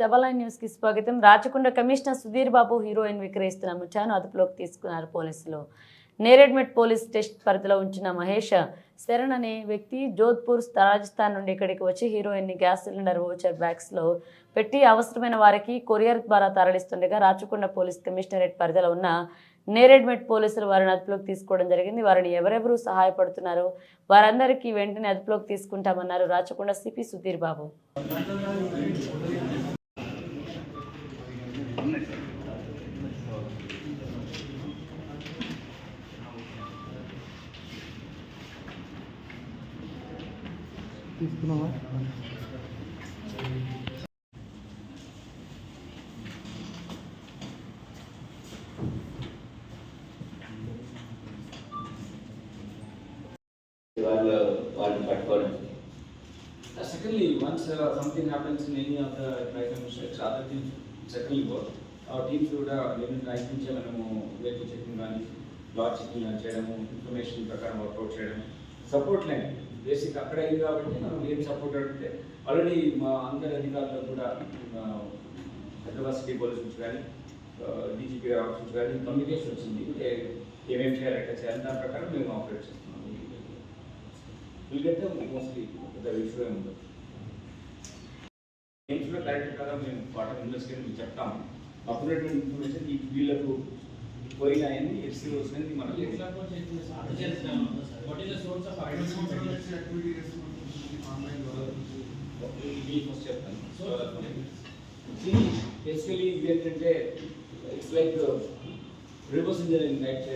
Double nine న్యూస్కి స్వాగతం. Rachakonda commissioner Sudheer Babu heroin విక్రయిస్తున్న ముఠాను అదుపులోకి తీసుకున్నారు పోలీసులు. నేరేడ్మెట్ పోలీస్ టెస్ట్ పరిధిలో ఉంచిన మహేష్ శరణ్ అనే వ్యక్తి జోధ్పూర్ రాజస్థాన్ నుండి ఇక్కడికి వచ్చి హీరోయిన్ని గ్యాస్ సిలిండర్ ఓచర్ బ్యాగ్స్లో పెట్టి అవసరమైన వారికి కొరియర్ ద్వారా తరలిస్తుండగా రాచకొండ పోలీస్ కమిషనరేట్ పరిధిలో ఉన్న నేరేడ్మెట్ పోలీసులు వారిని అదుపులోకి తీసుకోవడం జరిగింది. వారిని ఎవరెవరు సహాయపడుతున్నారు? వారందరికీ వెంటనే అదుపులోకి తీసుకుంటామన్నారు రాచకొండ సిపి సుధీర్ బాబు. తీసుకున్నావా? Something happens in any of దైకమ్స్ other thing second bore ఆ టీమ్స్ కూడా ఏమైనా ప్రయత్నించే మనము వెయిట్ చెక్కింగ్ కానీ లాడ్ చెక్కింగ్ కానీ చేయడము ఇన్ఫర్మేషన్ ప్రకారం వర్కౌట్ చేయడం సపోర్ట్ లైన్ బేసిక్ అక్కడ అయింది కాబట్టి మనం ఏం సపోర్ట్ అడిగితే ఆల్రెడీ మా అందరి అధికారులకు కూడా హైదరాబాద్ సిటీ పోలీస్ నుంచి కానీ డీజీపీ ఆఫీస్ నుంచి కానీ కమ్యూనికేషన్ వచ్చింది. అంటే ఏమేమి చేయాలి ఎట్లా చేయాలి దాని ప్రకారం మేము ఆపరేట్ చేస్తున్నాం. గెట్ మోస్ట్లీ పెద్ద ఇష్యూ ఏమి ఉండదు నేమ్స్లో కరెక్ట్ కదా మేము పాట ఇన్వెస్టిగేషన్ మీకు చెప్తాము అప్పుడున్నటువంటి ఇన్ఫర్మేషన్ ఈ వీళ్ళకు పోయినాయని ఎస్సీ వస్తుంది మనకి What is the source of basically ఇది ఏంటంటే it's like reverse engineering night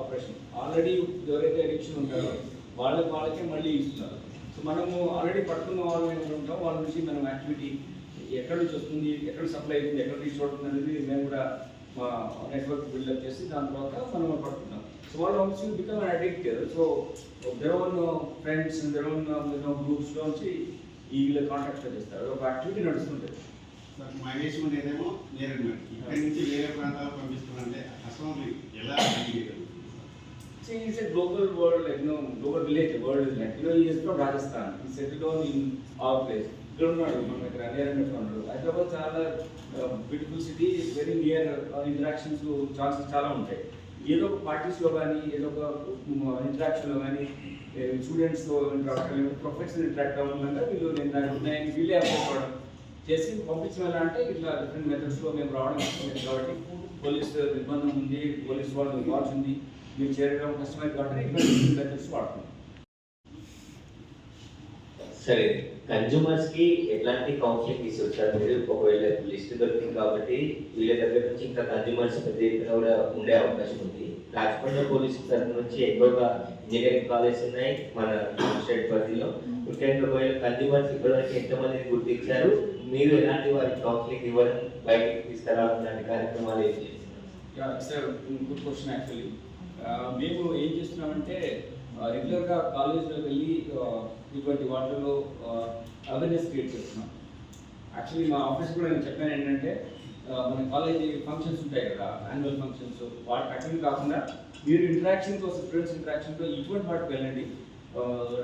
operation already ఎవరైతే అడిక్షన్ ఉంటారో వాళ్ళకి వాళ్ళకే మళ్ళీ ఇస్తున్నారు. సో మనము ఆల్రెడీ పట్టుకున్న వాళ్ళు ఏమైనా ఉంటాం వాళ్ళ నుంచి మనం యాక్టివిటీ ఎక్కడి నుంచి వస్తుంది ఎక్కడ సప్లై అవుతుంది ఎక్కడ రీచ్ అవుతుంది అనేది మేము కూడా నెట్వర్క్ బిల్డప్ చేసి దాని తర్వాత మనం పట్టుకున్నాం. సో వాళ్ళు also become addict so their own friends their own గ్రూప్స్లో ఈ వీళ్ళ కాంటాక్ట్ చేస్తారు. ఒక యాక్టివిటీ నడుస్తుంటుంది మహేష్ ఉండేదేమో నేరడిమెట్ ఇక్కడి నుంచి వేరే ప్రాంతాలకు పంపిస్తున్నారంటే అసలు ఎలా See, it's a global world, like, you know, global village, world is like, you know, he is from Rajasthan, he settled down in our place. ఇక్కడ ఉన్నాడు మన దగ్గర నేరమెట్ ఉన్నాడు హైదరాబాద్ చాలా beautiful city very near interactions chances చాలా ఉంటాయి. ఏదో ఒక పార్టీస్లో కానీ ఏదో ఒక ఇంటరాక్షన్లో కానీ స్టూడెంట్స్తో ఇంటరాక్ట్ ప్రొఫెషనల్ ఇంటరాక్ట్ అవ్వడం వల్ల వీళ్ళు నేను ఉన్నాయని వీళ్ళే అనుకోవడం చేసి పంపించడం అంటే ఇట్లా డిఫరెంట్ మెథడ్స్లో మేము రావడం కాబట్టి పోలీస్ నిర్బంధం ఉంది పోలీస్ వాళ్ళు వాచ్ ఉంది మీరు చేరడం కష్టమైంది కాబట్టి ఇట్లా డిఫరెంట్ మెథడ్స్ వాడుతున్నాం. సరే కన్జ్యూమర్స్కి ఎట్లాంటి కౌన్సిలింగ్ తీసుకొచ్చారు మీరు? ఒకవేళ లిస్ట్ దొరికింది కాబట్టి వీళ్ళ దగ్గర నుంచి ఇంకా కన్జ్యూమర్స్ పెద్ద ఎత్తున కూడా ఉండే అవకాశం ఉంది. రాజకొండ పోలీసు తరఫు నుంచి ఎక్కువగా ఇంజనీరింగ్ కాలేజ్ ఉన్నాయి మన స్టేట్ పరిధిలో. ముఖ్యంగా ఒకవేళ కన్జ్యూమర్స్ ఇప్పటివరకు ఎంతమందిని గుర్తించారు? మీరు ఎలాంటి వారికి కౌన్సిలింగ్ ఇవ్వడం బయటికి తీసుకురావడం లాంటి కార్యక్రమాలు ఏం చేస్తున్నారు? గుడ్ క్వశ్చన్ యాక్చువల్లీ మేము ఏం చేస్తున్నామంటే uh, రెగ్యులర్గా కాలేజ్లో వెళ్ళి uh, ఇటువంటి వాటిలో అవేర్నెస్ క్రియేట్ చేస్తున్నాం. యాక్చువల్లీ మా ఆఫీస్ కూడా నేను చెప్పాను ఏంటంటే మన కాలేజీ ఫంక్షన్స్ ఉంటాయి కదా యాన్యువల్ ఫంక్షన్స్ వాటి అటెండ్ కాకుండా మీరు ఇంటరాక్షన్ కోసం స్టూడెంట్స్ ఇంటరాక్షన్తో ఇటువంటి వాటికి వెళ్ళండి.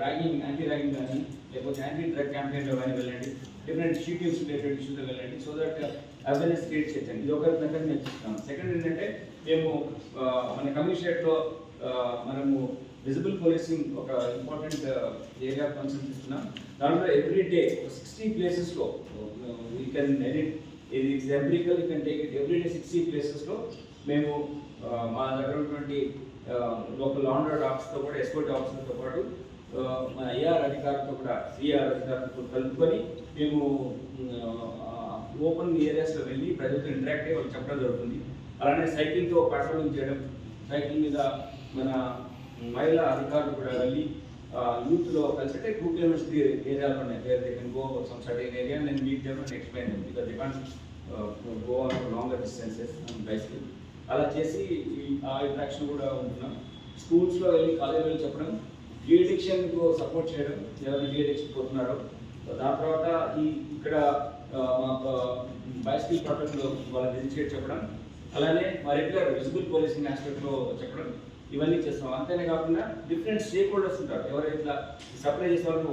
ర్యాగింగ్ యాంటీ ర్యాగింగ్ కానీ లేకపోతే యాంటీ డ్రగ్ క్యాంపెయిన్లో కానీ వెళ్ళండి. డిఫరెంట్ షీటింగ్స్ రిలేటెడ్ ఇష్యూతో వెళ్ళండి. సో దట్ అవేర్నెస్ క్రియేట్ చేయండి ఇది ఒక మెథడ్ మేము చెప్తాను. సెకండ్ ఏంటంటే మేము మన కమ్యూనిస్టేట్లో మనము విజిబుల్ పోలీసింగ్ ఒక ఇంపార్టెంట్ ఏరియా కన్సర్న్ చేస్తున్నాం దాంట్లో ఎవ్రీ డే సిక్స్టీ ప్లేసెస్లో వీ కెన్ ఎడిట్ ఇది it's empirical you can take it every day sixty ప్లేసెస్లో మేము uh, మా దగ్గర ఉన్నటువంటి లోకల్ లాండర్ ఆఫీస్తో కూడా ఎస్పోర్ట్ ఆఫీసర్తో పాటు మా మన ఏఆర్ అధికారులతో కూడా సిఆర్ అధికారులతో కలుపుకొని మేము uh, ఓపెన్ ఏరియాస్లో వెళ్ళి ప్రజలతో ఇంటరాక్ట్ అయ్యి వాళ్ళు చెప్పడం జరుగుతుంది. అలానే సైకిల్తో పెట్రోలింగ్ చేయడం సైకిల్ మీద మన మహిళా అధికారులు కూడా వెళ్ళి యూత్లో కలిసి అంటే టూ కిలోమీటర్స్ ఏరియాలో ఉన్నాయి. Where they can go some certain area నేను meet them and explain because they can't go on longer distances bicycle అలా చేసి ఆ ఇంట్రాక్షన్ కూడా ఉంటున్నాం. స్కూల్స్లో వెళ్ళి కాలేజీలో వెళ్ళి చెప్పడం డీ అడిక్షన్కు సపోర్ట్ చేయడం ఎవరు డీ అడిక్షన్ పోతున్నారో. దాని తర్వాత ఈ ఇక్కడ ఆ, మా బైసికల్ ప్రొటెక్ట్లో వాళ్ళని ఎడ్యుకేట్ చెప్పడం. అలానే మా రెగ్యులర్ విజిబుల్ పోలీసింగ్ ఆస్పెక్ట్లో చెప్పడం. ఇవన్నీ చేస్తాం. అంతేనే కాకుండా డిఫరెంట్ స్టేక్ హోల్డర్స్ ఉంటారు ఎవరైతే సప్లై చేసే వాళ్ళు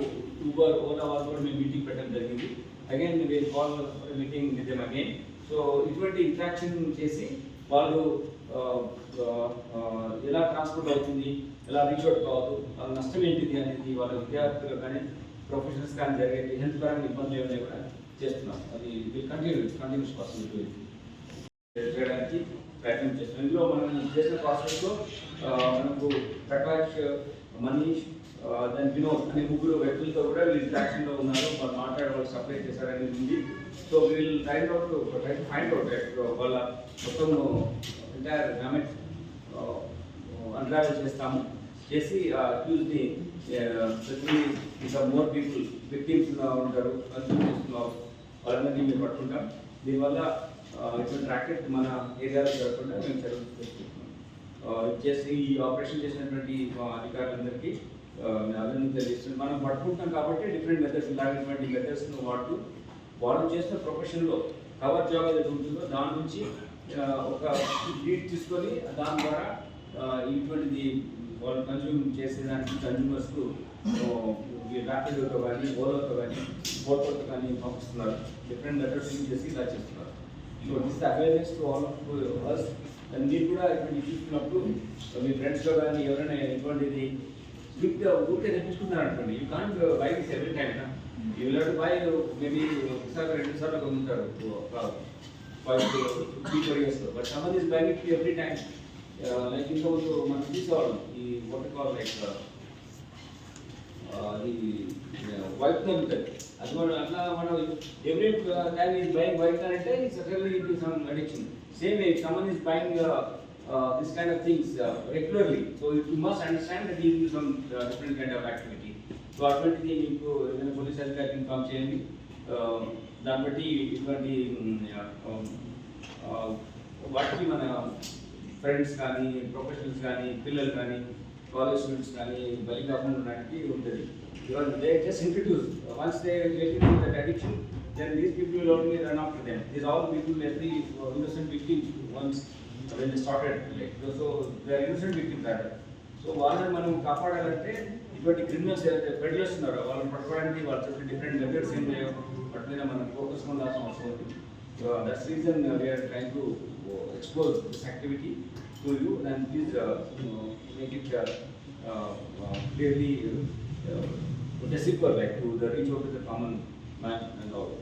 ఊబర్ ఓలా వాళ్ళు కూడా మేము మీటింగ్ పెట్టడం జరిగింది. Again will call meeting with them again so ఇటువంటి ఇంట్రాక్షన్ చేసి వాళ్ళు ఎలా ట్రాన్స్పోర్ట్ అవుతుంది ఎలా రీచ్ అవుట్ కావద్దు వాళ్ళ నష్టం ఏంటిది అనేది వాళ్ళ విద్యార్థులు కానీ ప్రొఫెషనల్స్ కానీ జరిగేది హెల్త్ పరంగా ఇబ్బందులు ఏమైనా కూడా చేస్తున్నాం. అది విల్ కంటిన్యూ కంటిన్యూస్ పర్సన్ చేయడానికి ప్రయత్నం చేస్తున్నాం ఇందులో మనం చేసిన ప్రాసెస్లో మనకు ప్రకాష్ మనీష్ దాని వినోద్ అనే ముగ్గురు వ్యక్తులతో కూడా వీళ్ళు ఇంట్రాక్షన్లో ఉన్నారు. వాళ్ళు మాట్లాడే వాళ్ళు సప్లై చేశారనేది ఉంది. సో వీళ్ళు train out try find out వాళ్ళ మొత్తం ఎంటైర్ డామేజ్ అన్రావెల్ చేస్తాము. చేసి ట్యూస్డే ఇంకా మోర్ పీపుల్ విక్టిమ్స్ ఉంటారు. కన్సూమ్ వాళ్ళందరినీ మేము పట్టుకుంటాం. దీనివల్ల ఇటువంటి ర్యాకెట్ మన ఏరియాలో జరగకుండా మేము చర్యలు తీసుకుంటున్నాం. చేసి ఈ ఆపరేషన్ చేసినటువంటి మా అధికారులందరికీ అభినందన తెలియజేస్తున్నాను మనం పట్టుకుంటాం కాబట్టి డిఫరెంట్ మెథడ్స్ ఇలాంటి మెథడ్స్ను వాడుతూ వాళ్ళు చేసిన ప్రొఫెషన్లో కవర్ జాబ్ ఏదైతే ఉంటుందో దాని నుంచి ఒక లీడ్ తీసుకొని దాని ద్వారా ఇటువంటిది వాళ్ళు కన్జ్యూమ్ చేసేదానికి కన్జ్యూమర్స్కు ర్యాపిడోతో కానీ ఓలోతో కానీ ఫోటోతో కానీ పంపిస్తున్నారు. డిఫరెంట్ మెథడ్స్ యూజ్ చేసి ఇలా చేస్తున్నారు. So this awareness to all of us and మీరు కూడా ఇప్పుడు చూసుకున్నప్పుడు మీ ఫ్రెండ్స్లో కానీ ఎవరైనా ఇటువంటిది స్విఫ్ట్గా ఊరికే తెప్పించుకున్నారు అనుకోండి you can't buy this every time you will buy maybe ఒకసారి రెండు సార్లు కొనుంటారు ఫైవ్ త్రీ ఫోర్ ఇయర్స్లో but someone is buy it every time like ఇంతకుముందు మనం తీసుకోవాలి ఈ వాటర్ కాల్ లైక్ అది వైట్ ఉంటుంది. అది మనం అట్లా మనం every time is buying wife అంటే certainly it some addiction same way someone is buying this kind of things regularly so you must understand that is some different kind of activity so అటువంటిది మీకు ఏదైనా police అధికారికి inform చేయండి. Uh, దాన్ని బట్టి ఇటువంటి వాటికి మన ఫ్రెండ్స్ కానీ ప్రొఫెషనల్స్ కానీ పిల్లలు కానీ కాలేజ్ స్టూడెంట్స్ కానీ బలి కాకుండా ఉండడానికి ఉంటుంది. Because they just introduce once they get in that addiction then these people will only run after them these all people every innocent victims once when started like so they are innocent victims rather so వాళ్ళని మనం కాపాడాలంటే ఇటువంటి criminals ఏదైతే peddlers ఉన్నారో వాళ్ళని పట్టుకోవడానికి వాళ్ళు చెప్పి different methods ఏం లేవో. వాటి మీద మనం ఫోకస్ ఉండాల్సిన అవసరం ఉంది. So that's reason we're trying to explore this activity to you and please uh, uh, make it uh, clearly decipher back to the reach out to the common man and all.